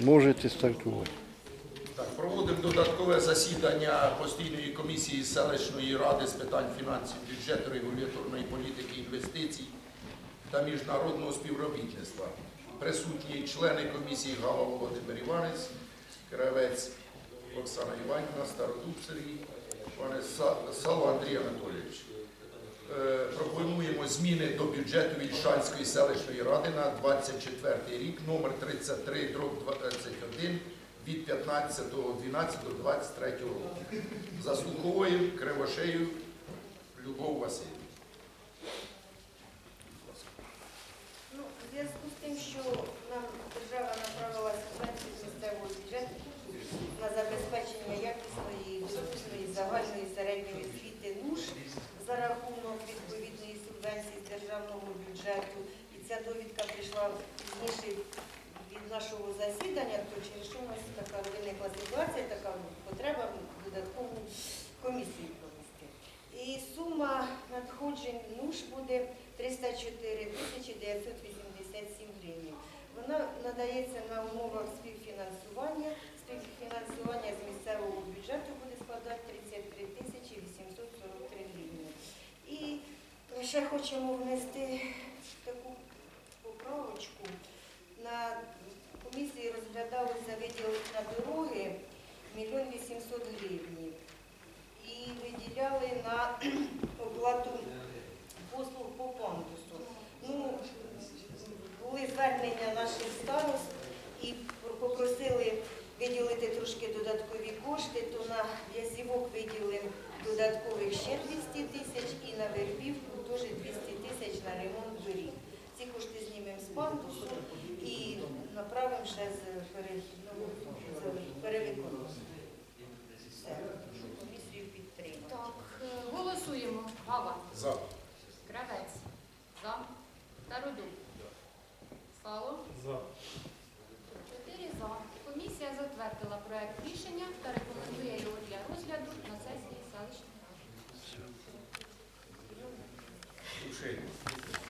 Можете стартувати. Так, проводимо додаткове засідання постійної комісії селищної ради з питань фінансів, бюджету, регуляторної політики, інвестицій та міжнародного співробітництва. Присутні члени комісії Гава Володимир Іванець, Кравець Оксана Іванівна, Стародуб Сергій, Сало Андрій Анатолійович. Е, Пропонуємо зміни до бюджету Вільшанської селищної ради на 24 рік, номер 33, дроб 21, від 15.12 до 23 року. Заслуховуємо Кривошею Любов Васильівну. Ну, в зв'язку з тим, що нам держава направила субвенцію з місцевого бюджету на забезпечення якісної, доступної загальної середньої освіти НУШ за рахунок бюджету, і ця довідка прийшла пізніше від нашого засідання, то через що у нас така виникла ситуація, така потреба додаткову комісію провести. І сума надходжень НУШ буде 304 тисячі 987 гривень. Вона надається на умовах співфінансування. Співфінансування з місцевого бюджету буде складати 33 тисячі 843 гривні. І ще хочемо внести таку поправочку. На комісії розглядалося виділити на дороги мільйон 800 гривень. І направимо ще з перехідного з. Все, комісію підтримати. Так, голосуємо. Гава, За. Кравець, За, Стародуб, Сало, За. чотири за. Комісія затвердила проект рішення та